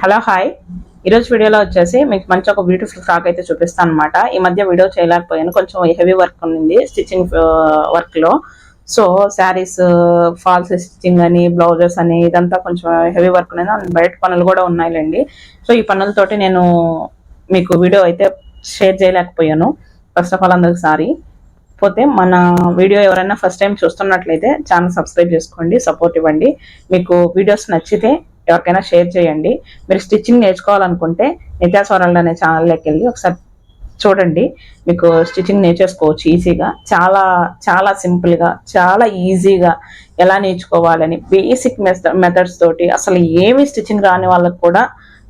Hello hi. ఈరోజు వీడియోలో వచ్చేసి మీకు మంచి ఒక బ్యూటిఫుల్ ఫ్రాక్ అయితే చూపిస్తాను అనమాట ఈ మధ్య వీడియో చేయలేకపోయాను. కొంచెం హెవీ వర్క్ ఉంది స్టిచ్చింగ్ వర్క్లో సో శారీస్ ఫాల్స్ స్టిచ్చింగ్ అని బ్లౌజెస్ అని ఇదంతా కొంచెం హెవీ వర్క్ ఉన్నది. బయట పనులు కూడా ఉన్నాయిలేండి. సో ఈ పనులతోటి నేను మీకు వీడియో అయితే షేర్ చేయలేకపోయాను. ఫస్ట్ ఆఫ్ ఆల్ అందరికి సారీ పోతే మన వీడియో ఎవరైనా ఫస్ట్ టైం చూస్తున్నట్లయితే ఛానల్ సబ్స్క్రైబ్ చేసుకోండి సపోర్ట్ ఇవ్వండి. మీకు వీడియోస్ నచ్చితే ఎవరికైనా షేర్ చేయండి. మీరు స్టిచ్చింగ్ నేర్చుకోవాలనుకుంటే నిత్యాస్వరాలు అనే ఛానల్లోకి వెళ్ళి ఒకసారి చూడండి. మీకు స్టిచ్చింగ్ నేర్చేసుకోవచ్చు ఈజీగా. చాలా చాలా సింపుల్గా చాలా ఈజీగా ఎలా నేర్చుకోవాలని బేసిక్ మెథడ్స్ తోటి అసలు ఏమి స్టిచ్చింగ్ రాని వాళ్ళకు కూడా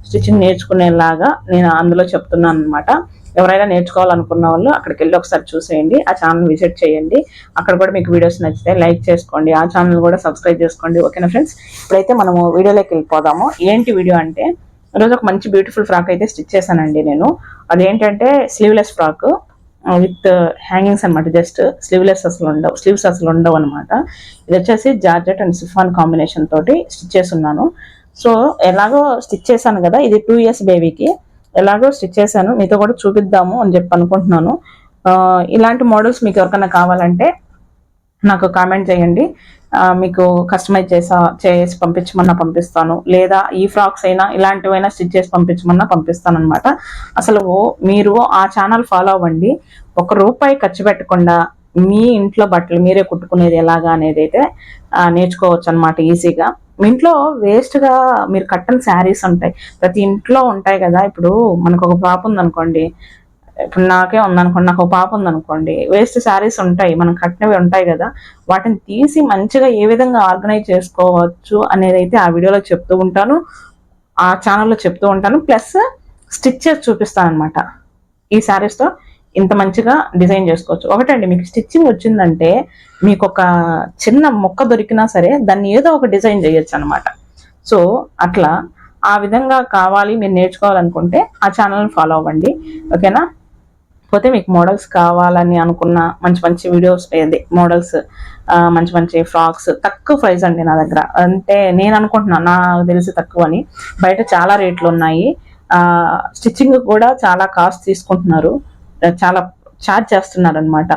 స్టిచ్చింగ్ నేర్చుకునేలాగా నేను అందులో చెప్తున్నాను అనమాట ఎవరైనా నేర్చుకోవాలనుకున్న వాళ్ళు అక్కడికి వెళ్ళి ఒకసారి చూసేయండి ఆ ఛానల్ విజిట్ చేయండి. అక్కడ కూడా మీకు వీడియోస్ నచ్చితే లైక్ చేసుకోండి ఆ ఛానల్ కూడా సబ్స్క్రైబ్ చేసుకోండి. ఓకేనా ఫ్రెండ్స్? ఇప్పుడైతే మనము వీడియోలోకి వెళ్ళిపోదాము. ఏంటి వీడియో అంటే ఈరోజు ఒక మంచి బ్యూటిఫుల్ ఫ్రాక్ అయితే స్టిచ్ చేశానండి నేను. అదేంటంటే స్లీవ్లెస్ ఫ్రాక్ విత్ హ్యాంగింగ్స్ అనమాట జస్ట్ స్లీవ్లెస్ అసలు ఉండవు స్లీవ్స్ అసలు ఉండవు అనమాట ఇది వచ్చేసి జార్జెట్ అండ్ సిఫాన్ కాంబినేషన్ తోటి స్టిచ్ చేస్తున్నాను. సో ఎలాగో స్టిచ్ చేశాను కదా ఇది టూ ఇయర్స్ బేబీకి. ఎలాగో స్టిచ్ చేశాను మీతో కూడా చూపిద్దాము అని చెప్పి అనుకుంటున్నాను. ఇలాంటి మోడల్స్ మీకు ఎవరికైనా కావాలంటే నాకు కామెంట్ చేయండి. మీకు కస్టమైజ్ చేసా చేసి పంపించమన్నా పంపిస్తాను. లేదా ఈ ఫ్రాక్స్ అయినా ఇలాంటివైనా స్టిచ్ చేసి పంపించమన్నా పంపిస్తాను అనమాట అసలు మీరు ఆ ఛానల్ ఫాలో అవ్వండి. ఒక రూపాయి ఖర్చు పెట్టకుండా మీ ఇంట్లో బట్టలు మీరే కుట్టుకునేది ఎలాగా అనేది అయితే నేర్చుకోవచ్చు అనమాట ఈజీగా. మీ ఇంట్లో వేస్ట్గా మీరు కట్టని శారీస్ ఉంటాయి. ప్రతి ఇంట్లో ఉంటాయి కదా ఇప్పుడు మనకు ఒక పాప ఉందనుకోండి ఇప్పుడు నాకే ఉందనుకోండి నాకు ఒక పాప ఉందనుకోండి వేస్ట్ శారీస్ ఉంటాయి మనం కట్టినవి ఉంటాయి కదా వాటిని తీసి మంచిగా ఏ విధంగా ఆర్గనైజ్ చేసుకోవచ్చు అనేది అయితే ఆ వీడియోలో చెప్తూ ఉంటాను ఆ ఛానల్లో చెప్తూ ఉంటాను ప్లస్ స్టిచ్చర్ చూపిస్తాను అనమాట ఈ శారీస్తో. ఇంత మంచిగా డిజైన్ చేసుకోవచ్చు. ఒకటండి మీకు స్టిచ్చింగ్ వచ్చిందంటే మీకు ఒక చిన్న మొక్క దొరికినా సరే దాన్ని ఏదో ఒక డిజైన్ చేయొచ్చు అనమాట సో అట్లా ఆ విధంగా కావాలి మీరు నేర్చుకోవాలనుకుంటే ఆ ఛానల్ని ఫాలో అవ్వండి. ఓకేనా? పోతే మీకు మోడల్స్ కావాలని అనుకున్న మంచి మంచి వీడియోస్ ఏది మోడల్స్ మంచి మంచి ఫ్రాక్స్ తక్కువ ప్రైస్ అండి నా దగ్గర. అంటే నేను అనుకుంటున్నాను నాకు తెలిసి తక్కువ అని. బయట చాలా రేట్లు ఉన్నాయి. స్టిచ్చింగ్ కూడా చాలా కాస్ట్ తీసుకుంటున్నారు. చాలా ఛార్జ్ చేస్తున్నారు అనమాట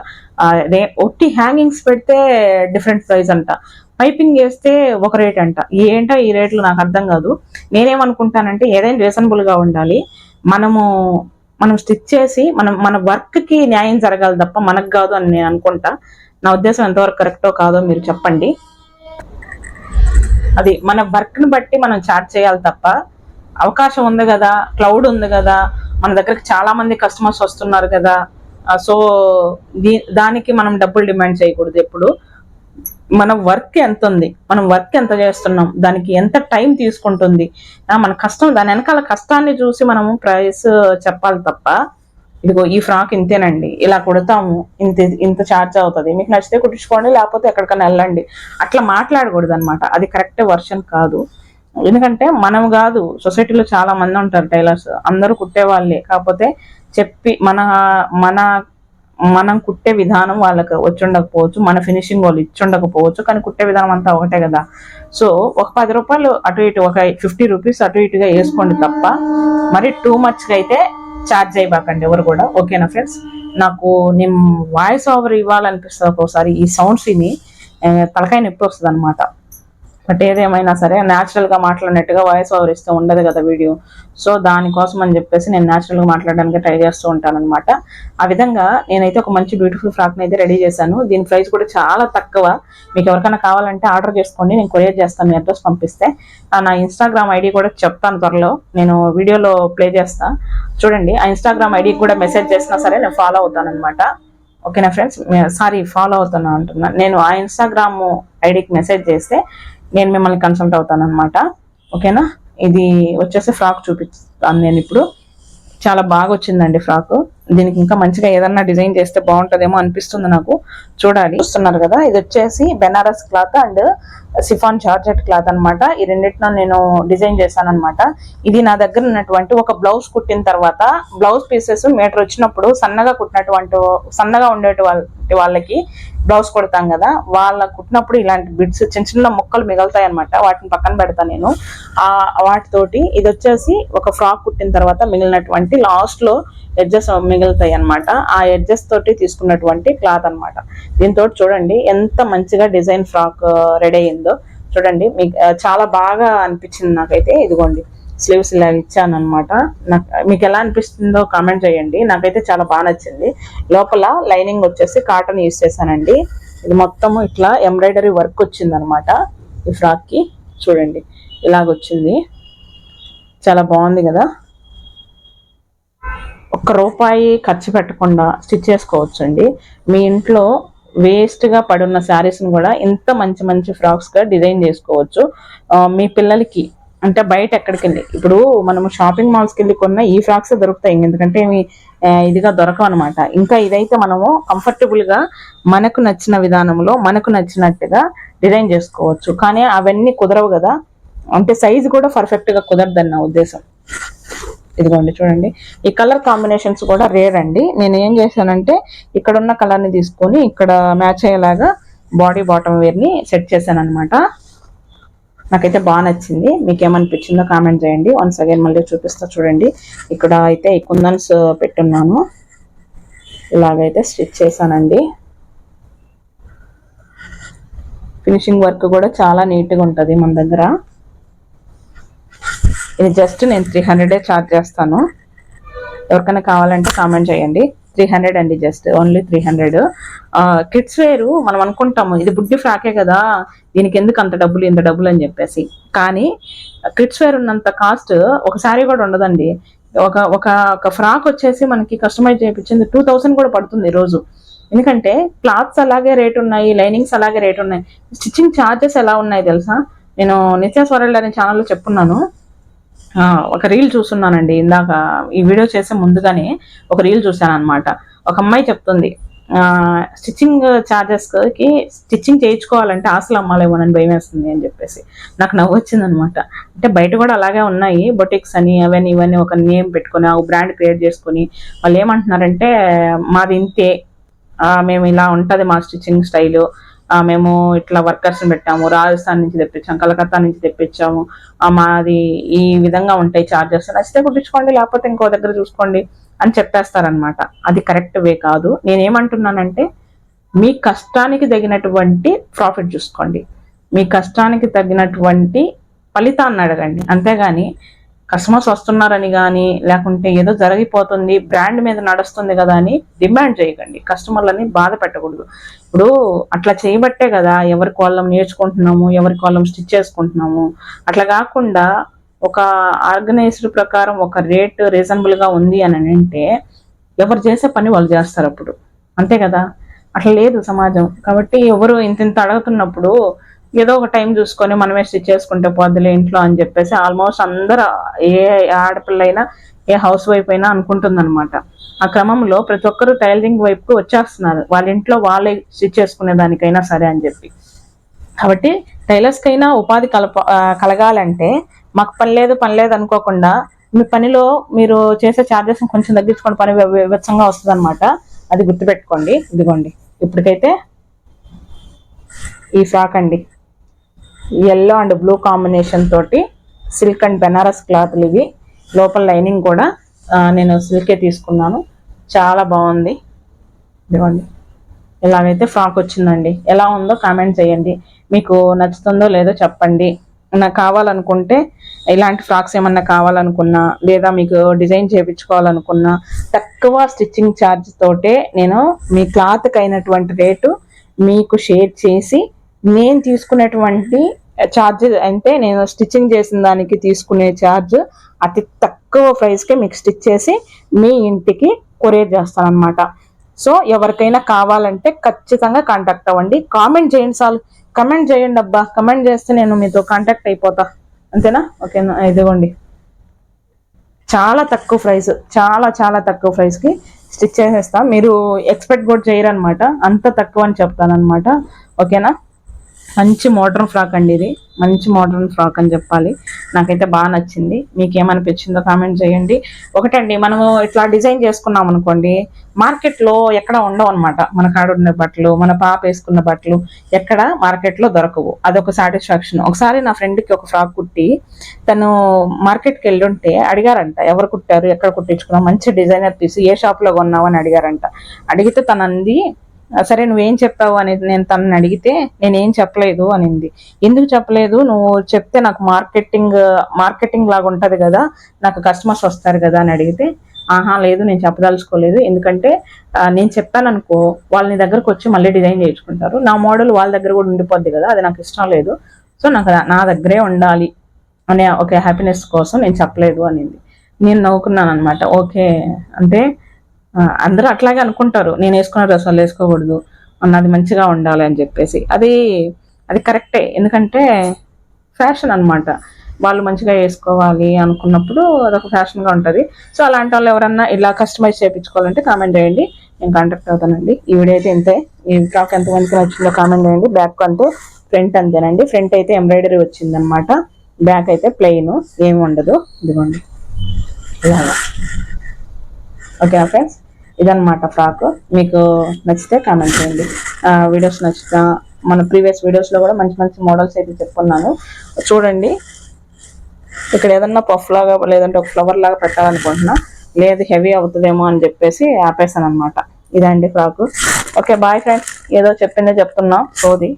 ఒట్టి హ్యాంగింగ్స్ పెడితే డిఫరెంట్ ప్రైస్ అంట. పైపింగ్ వేస్తే ఒక రేట్ అంట. ఏంటో ఈ రేట్లు నాకు అర్థం కాదు. నేనేమనుకుంటానంటే ఏదైనా రీజనబుల్గా ఉండాలి. మనము మనం స్టిచ్ చేసి మనం మన వర్క్కి న్యాయం జరగాలి తప్ప మనకు కాదు అని నేను అనుకుంటా. నా ఉద్దేశం ఎంతవరకు కరెక్టో కాదో మీరు చెప్పండి. అది మన వర్క్ని బట్టి మనం చార్జ్ చేయాలి తప్ప అవకాశం ఉంది కదా క్లౌడ్ ఉంది కదా మన దగ్గరికి చాలా మంది కస్టమర్స్ వస్తున్నారు కదా. సో దీ దానికి మనం డబ్బులు డిమాండ్ చేయకూడదు ఎప్పుడు. మన వర్క్ ఎంత ఉంది? మనం వర్క్ ఎంత చేస్తున్నాం? దానికి ఎంత టైం తీసుకుంటుంది? మన కష్టం దాని వెనకాల కష్టాన్ని చూసి మనము ప్రైస్ చెప్పాలి తప్ప ఇదిగో ఈ ఫ్రాక్ ఇంతేనండి ఇలా కుడతాము ఇంత ఇంత ఛార్జ్ అవుతుంది. మీకు నచ్చితే కుట్టించుకోండి లేకపోతే ఎక్కడికైనా వెళ్ళండి. అట్లా మాట్లాడకూడదు అనమాట అది కరెక్ట్ వర్షన్ కాదు. ఎందుకంటే మనం కాదు సొసైటీలో చాలా మంది ఉంటారు టైలర్స్. అందరూ కుట్టే వాళ్ళే. కాకపోతే చెప్పి మన మన మనం కుట్టే విధానం వాళ్ళకి వచ్చి ఉండకపోవచ్చు మన ఫినిషింగ్ వాళ్ళు ఇచ్చి ఉండకపోవచ్చు కానీ కుట్టే విధానం అంతా ఒకటే కదా. సో ఒక పది రూపాయలు అటు ఇటు ఒక ఫిఫ్టీ రూపీస్ అటు ఇటుగా వేసుకోండి తప్ప మరి టూ మచ్గా అయితే ఛార్జ్ అయిపోకండి ఎవరు కూడా. ఓకేనా ఫ్రెండ్స్? నాకు నేను వాయిస్ ఓవర్ ఇవ్వాలనిపిస్తుంది ఒక్కోసారి. ఈ సౌండ్స్ ఇని తలకాయ నొప్పి వస్తుంది అనమాట బట్ ఏదేమైనా సరే న్యాచురల్గా మాట్లాడినట్టుగా వాయిస్ ఓవర్ ఇస్తే ఉండదు కదా వీడియో సో దానికోసం అని చెప్పేసి నేను న్యాచురల్గా మాట్లాడడానికి ట్రై చేస్తూ ఉంటాను అనమాట ఆ విధంగా నేనైతే ఒక మంచి బ్యూటిఫుల్ ఫ్రాక్ని అయితే రెడీ చేశాను. దీని ప్రైస్ కూడా చాలా తక్కువ. మీకు ఎవరికైనా కావాలంటే ఆర్డర్ చేసుకోండి. నేను కొరియర్ చేస్తాను మీ అడ్రస్ పంపిస్తే. నా ఇన్స్టాగ్రామ్ ఐడి కూడా చెప్తాను త్వరలో. నేను వీడియోలో ప్లే చేస్తాను చూడండి ఆ ఇన్స్టాగ్రామ్ ఐడికి కూడా మెసేజ్ చేసినా సరే నేను ఫాలో అవుతాను అనమాట ఓకేనా ఫ్రెండ్స్ సారీ ఫాలో అవుతున్నా అంటున్నా. నేను ఆ ఇన్స్టాగ్రామ్ ఐడికి మెసేజ్ చేస్తే నేను మిమ్మల్ని కన్సల్ట్ అవుతాను అనమాట ఓకేనా? ఇది వచ్చేసి ఫ్రాక్ చూపిస్తాను నేను ఇప్పుడు. చాలా బాగా వచ్చిందండి ఫ్రాక్. దీనికి ఇంకా మంచిగా ఏదన్నా డిజైన్ చేస్తే బాగుంటుందేమో అనిపిస్తుంది నాకు. చూడాలి. చూస్తున్నారు కదా ఇది వచ్చేసి Banaras cloth and chiffon georgette cloth అన్నమాట. ఈ రెండింటిలో నేను డిజైన్ చేశాను అనమాట ఇది నా దగ్గర ఉన్నటువంటి ఒక బ్లౌజ్ కుట్టిన తర్వాత బ్లౌజ్ పీసెస్ మీటర్ వచ్చినప్పుడు సన్నగా కుట్టినటువంటి సన్నగా ఉండేటువంటి వాళ్ళ వాళ్ళకి బ్లౌజ్ కొడతాం కదా వాళ్ళ కుట్టినప్పుడు ఇలాంటి బిడ్స్ చిన్న చిన్న ముక్కలు మిగులుతాయి అనమాట వాటిని పక్కన పెడతాను నేను. ఆ వాటితోటి ఇది వచ్చేసి ఒక ఫ్రాక్ కుట్టిన తర్వాత మిగిలినటువంటి లాస్ట్లో ఎడ్జెస్ మిగులుతాయి అనమాట ఆ ఎడ్జెస్ తోటి తీసుకున్నటువంటి క్లాత్ అనమాట దీంతో చూడండి ఎంత మంచిగా డిజైన్ ఫ్రాక్ uh, రెడీ అయిందో. చూడండి మీకు uh, చాలా బాగా అనిపించింది నాకైతే. ఇదిగోండి. స్లీవ్స్ ఇలా ఇచ్చాను అనమాట నాకు మీకు ఎలా అనిపిస్తుందో కామెంట్ చేయండి. నాకైతే చాలా బాగా నచ్చింది. లోపల లైనింగ్ వచ్చేసి కాటన్ యూస్ చేశానండి. ఇది మొత్తం ఇట్లా ఎంబ్రాయిడరీ వర్క్ వచ్చింది అనమాట ఈ ఫ్రాక్కి చూడండి. ఇలాగొచ్చింది. చాలా బాగుంది కదా. ఒక్క రూపాయి ఖర్చు పెట్టకుండా స్టిచ్ చేసుకోవచ్చు అండి మీ ఇంట్లో వేస్ట్గా పడున్న శారీస్ని కూడా ఇంత మంచి మంచి ఫ్రాక్స్గా డిజైన్ చేసుకోవచ్చు. మీ పిల్లలకి అంటే బయట ఎక్కడికి వెళ్ళి ఇప్పుడు మనము షాపింగ్ మాల్స్కి వెళ్ళి కొన్న ఈ ఫ్రాక్స్ దొరుకుతాయి. ఎందుకంటే ఇదిగా దొరకవు అనమాట ఇంకా ఇదైతే మనము కంఫర్టబుల్గా మనకు నచ్చిన విధానంలో మనకు నచ్చినట్టుగా డిజైన్ చేసుకోవచ్చు. కానీ అవన్నీ కుదరవు కదా. అంటే సైజు కూడా పర్ఫెక్ట్గా కుదరదు నా ఉద్దేశం. ఇదిగోండి చూడండి. ఈ కలర్ కాంబినేషన్స్ కూడా రేర్ అండి. నేను ఏం చేశానంటే ఇక్కడ ఉన్న కలర్ని తీసుకొని ఇక్కడ మ్యాచ్ అయ్యేలాగా బాడీ బాటమ్ వేర్ని సెట్ చేశాను అనమాట నాకైతే బాగా నచ్చింది. మీకు ఏమనిపించిందో కామెంట్ చేయండి. వన్స్ అగైన్ మళ్ళీ చూపిస్తా చూడండి. ఇక్కడ అయితే ఈ కుందన్స్ పెట్టున్నాను. ఇలాగైతే స్టిచ్ చేశానండి. ఫినిషింగ్ వర్క్ కూడా చాలా నీట్గా ఉంటుంది మన దగ్గర. ఇది జస్ట్ నేను త్రీ హండ్రెడే ఛార్జ్ చేస్తాను. ఎవరికైనా కావాలంటే కామెంట్ చేయండి. త్రీ హండ్రెడ్ అండి just only three hundred kids wear మనం అనుకుంటాము ఇది బుడ్డి ఫ్రాకే కదా దీనికి ఎందుకు అంత డబ్బులు ఇంత డబ్బులు అని చెప్పేసి. కానీ కిడ్స్ వేర్ ఉన్నంత కాస్ట్ ఒక సారీ కూడా ఉండదండి. ఒక ఒక ఒక ఫ్రాక్ వచ్చేసి మనకి కస్టమైజ్ చేయించింది టూ థౌసండ్ కూడా పడుతుంది రోజు. ఎందుకంటే క్లాత్స్ అలాగే రేట్ ఉన్నాయి లైనింగ్స్ అలాగే రేట్ ఉన్నాయి. స్టిచ్చింగ్ ఛార్జెస్ ఎలా ఉన్నాయి తెలుసా? నేను నిత్యాస్ వరల్డ్ అనే ఛానల్లో చెప్పున్నాను. ఒక రీల్ చూస్తున్నానండి. ఇందాక ఈ వీడియో చేసే ముందుగానే ఒక రీల్ చూశాను అనమాట ఒక అమ్మాయి చెప్తుంది స్టిచ్చింగ్కి స్టిచ్చింగ్ చేయించుకోవాలంటే ఆశలు అమ్మాలేమోనని భయం వేస్తుంది అని చెప్పేసి. నాకు నవ్వు వచ్చింది అనమాట అంటే బయట కూడా అలాగే ఉన్నాయి. బొటిక్స్ అని అవన్నీ ఇవన్నీ ఒక నేమ్ పెట్టుకొని ఆ బ్రాండ్ క్రియేట్ చేసుకొని వాళ్ళు ఏమంటున్నారంటే మాది ఇంతే. మేము ఇలా ఉంటుంది మా స్టిచ్చింగ్ స్టైలు. మేము ఇట్లా వర్కర్స్ని పెట్టాము రాజస్థాన్ నుంచి తెప్పించాం కలకత్తా నుంచి తెప్పించాము. మాది ఈ విధంగా ఉంటాయి చార్జెస్ నచ్చితే కుట్టించుకోండి లేకపోతే ఇంకో దగ్గర చూసుకోండి అని చెప్పేస్తారనమాట అది కరెక్ట్ వే కాదు. నేనేమంటున్నానంటే మీ కష్టానికి తగినటువంటి ప్రాఫిట్ చూసుకోండి. మీ కష్టానికి తగినటువంటి ఫలితాన్ని అడగండి. అంతేగాని కస్టమర్స్ వస్తున్నారని కానీ లేకుంటే ఏదో జరిగిపోతుంది బ్రాండ్ మీద నడుస్తుంది కదా అని డిమాండ్ చేయకండి. కస్టమర్లని బాధ పెట్టకూడదు. ఇప్పుడు అట్లా చేయబట్టే కదా ఎవరి కోళ్ళం నేర్చుకుంటున్నాము ఎవరి కోళ్ళం స్టిచ్ చేసుకుంటున్నాము. అట్లా కాకుండా ఒక ఆర్గనైజ్డ్ ప్రకారం ఒక రేట్ రీజనబుల్గా ఉంది అని అంటే ఎవరు చేసే పని వాళ్ళు చేస్తారు అప్పుడు. అంతే కదా? అట్లా లేదు సమాజం. కాబట్టి ఎవరు ఇంత ఇంత అడుగుతున్నప్పుడు ఏదో ఒక టైం చూసుకొని మనమే స్టిచ్ చేసుకుంటే పోద్దులే ఇంట్లో అని చెప్పేసి ఆల్మోస్ట్ అందరు ఏ ఆడపిల్ల అయినా ఏ హౌస్ వైఫ్ అయినా అనుకుంటుందనమాట ఆ క్రమంలో ప్రతి ఒక్కరు టైలరింగ్ వైపుకు వచ్చేస్తున్నారు. వాళ్ళ ఇంట్లో వాళ్ళే స్టిచ్ చేసుకునే దానికైనా సరే అని చెప్పి. కాబట్టి టైలర్స్కైనా ఉపాధి కలప కలగాలంటే మాకు పని లేదు పని లేదు అనుకోకుండా మీ పనిలో మీరు చేసే ఛార్జెస్ కొంచెం తగ్గించుకోండి పని వివత్సంగా వస్తుంది అనమాట అది గుర్తుపెట్టుకోండి. ఇదిగోండి. ఇప్పటికైతే ఈ ఫ్రాక్ అండి. ఎల్లో అండ్ బ్లూ కాంబినేషన్ తోటి సిల్క్ అండ్ బెనారస్ క్లాత్లు ఇవి. లోపల లైనింగ్ కూడా నేను సిల్కే తీసుకున్నాను. చాలా బాగుంది. ఇదిగోండి. ఇలాగైతే ఫ్రాక్ వచ్చిందండి. ఎలా ఉందో కామెంట్ చేయండి. మీకు నచ్చుతుందో లేదో చెప్పండి. నాకు కావాలనుకుంటే ఇలాంటి ఫ్రాక్స్ ఏమన్నా కావాలనుకున్నా లేదా మీకు డిజైన్ చేయించుకోవాలనుకున్నా తక్కువ స్టిచ్చింగ్ ఛార్జ్ తోటే నేను మీ క్లాత్కి అయినటువంటి రేటు మీకు షేర్ చేసి నేను తీసుకునేటువంటి ఛార్జ్ అంటే నేను స్టిచ్చింగ్ చేసిన దానికి తీసుకునే ఛార్జ్ అతి తక్కువ ప్రైస్కే మీకు స్టిచ్ చేసి మీ ఇంటికి కొరియర్ చేస్తానమాట సో ఎవరికైనా కావాలంటే ఖచ్చితంగా కాంటాక్ట్ అవ్వండి. కామెంట్ చేయండి చాలు. కమెంట్ చేయండి అబ్బా. కమెంట్ చేస్తే నేను మీతో కాంటాక్ట్ అయిపోతా. అంతేనా? ఓకేనా? ఇదిగోండి. చాలా తక్కువ ప్రైస్ చాలా చాలా తక్కువ ప్రైస్కి స్టిచ్ చేసేస్తా. మీరు ఎక్స్పెక్ట్ కూడా చేయరనమాట అంత తక్కువ అని చెప్తాను అనమాట ఓకేనా? మంచి మోడర్న్ ఫ్రాక్ అండి ఇది. మంచి మోడర్న్ ఫ్రాక్ అని చెప్పాలి. నాకైతే బాగా నచ్చింది. మీకు ఏమనిపించిందో కామెంట్ చేయండి. ఒకటండి మనము ఇట్లా డిజైన్ చేసుకున్నాం అనుకోండి మార్కెట్లో ఎక్కడ ఉండవు అనమాట మన కాడున్న బట్టలు మన పాప వేసుకున్న బట్టలు ఎక్కడ మార్కెట్లో దొరకవు. అదొక సాటిస్ఫాక్షన్ ఒకసారి నా ఫ్రెండ్కి ఒక ఫ్రాక్ కుట్టి తను మార్కెట్కి వెళ్ళి ఉంటే అడిగారంట ఎవరు కుట్టారు ఎక్కడ కుట్టించుకున్నావు మంచి డిజైనర్ పీస్ ఏ షాప్లో కొన్నావు అని అడిగారంట. అడిగితే తను అంది సరే నువ్వేం చెప్పావు? అనేది నేను తనని అడిగితే నేనేం చెప్పలేదు అనింది. ఎందుకు చెప్పలేదు? నువ్వు చెప్తే నాకు మార్కెటింగ్ మార్కెటింగ్ లాగా ఉంటుంది కదా నాకు కస్టమర్స్ వస్తారు కదా అని అడిగితే ఆహా లేదు నేను చెప్పదలుచుకోలేదు. ఎందుకంటే నేను చెప్పాను అనుకో వాళ్ళని దగ్గరకు వచ్చి మళ్ళీ డిజైన్ చేయించుకుంటారు. నా మోడల్ వాళ్ళ దగ్గర కూడా ఉండిపోద్ది కదా అది నాకు ఇష్టం లేదు. సో నాకు నా- దగ్గరే ఉండాలి అనే ఒక హ్యాపీనెస్ కోసం నేను చెప్పలేదు అనింది. నేను నవ్వుకున్నాను అనమాట ఓకే. అంటే అందరూ అట్లాగే అనుకుంటారు. నేను వేసుకున్న డ్రెస్ వాళ్ళు వేసుకోకూడదు. అన్నది మంచిగా ఉండాలి అని చెప్పేసి. అది అది కరెక్టే. ఎందుకంటే ఫ్యాషన్ అనమాట వాళ్ళు మంచిగా వేసుకోవాలి అనుకున్నప్పుడు అదొక ఫ్యాషన్గా ఉంటుంది. సో అలాంటి వాళ్ళు ఎవరన్నా ఇలా కస్టమైజ్ చేయించుకోవాలంటే కామెంట్ చేయండి. నేను కాంటాక్ట్ అవుతానండి. ఈ వీడియో అయితే ఇంతే. ఈ ఫ్రాక్ ఎంత మందికి నచ్చిందో కామెంట్ చేయండి. బ్యాక్ అంటే ఫ్రంట్ అంతేనండి. ఫ్రంట్ అయితే ఎంబ్రాయిడరీ వచ్చిందనమాట బ్యాక్ అయితే ప్లెయిన్. ఏమి ఉండదు. ఇదిగోండి. ఇలాగా. ఓకేనా ఫ్రెండ్స్ ఇదన్నమాట ఫ్రాక్. మీకు నచ్చితే కామెంట్ చేయండి. వీడియోస్ నచ్చిన మన ప్రీవియస్ వీడియోస్లో కూడా మంచి మంచి మోడల్స్ అయితే చెప్పుకున్నాను చూడండి. ఇక్కడ ఏదన్నా పఫ్ లాగా లేదంటే ఒక ఫ్లవర్ లాగా పెట్టాలనుకుంటున్నా లేదు హెవీ అవుతుందేమో అని చెప్పేసి ఆపేసాను అనమాట ఇదండి ఫ్రాక్. ఓకే బాయ్ ఫ్రెండ్స్ ఏదో చెప్పిందే చెప్తున్నా సోది.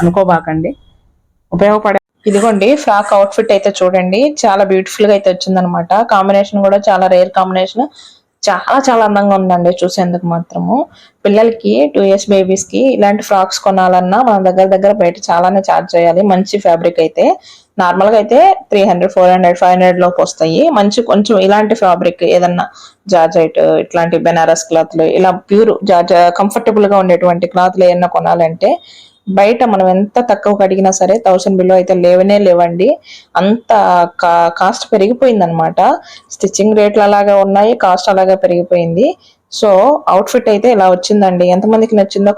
అనుకోబాకండి. ఉపయోగపడే ఇదిగోండి ఫ్రాక్ అవుట్ఫిట్ అయితే చూడండి. చాలా బ్యూటిఫుల్గా అయితే వచ్చిందనమాట కాంబినేషన్ కూడా చాలా రేర్ కాంబినేషన్ చాలా చాలా అందంగా ఉందండి చూసేందుకు మాత్రము. పిల్లలకి టూ ఇయర్స్ బేబీస్కి ఇలాంటి ఫ్రాక్స్ కొనాలన్నా మన దగ్గర దగ్గర బయట చాలానే చార్జ్ చేయాలి. మంచి ఫ్యాబ్రిక్ అయితే. నార్మల్గా అయితే three hundred four hundred five hundred లోపు వస్తాయి. మంచి కొంచెం ఇలాంటి ఫ్యాబ్రిక్ ఏదన్నా జార్జైట్ ఇట్లాంటి బెనారస్ క్లాత్లు ఇలా ప్యూర్ జార్జ కంఫర్టబుల్గా ఉండేటువంటి క్లాత్లు ఏమన్నా కొనాలంటే బయట మనం ఎంత తక్కువ కడిగినా సరే థౌసండ్ బిలో అయితే లేవనే లేవండి. అంత కాస్ట్ పెరిగిపోయింది అనమాట స్టిచ్చింగ్ రేట్లు అలాగే ఉన్నాయి కాస్ట్ అలాగే పెరిగిపోయింది. సో అవుట్ ఫిట్ అయితే ఇలా వచ్చిందండి? ఎంతమందికి నచ్చిందో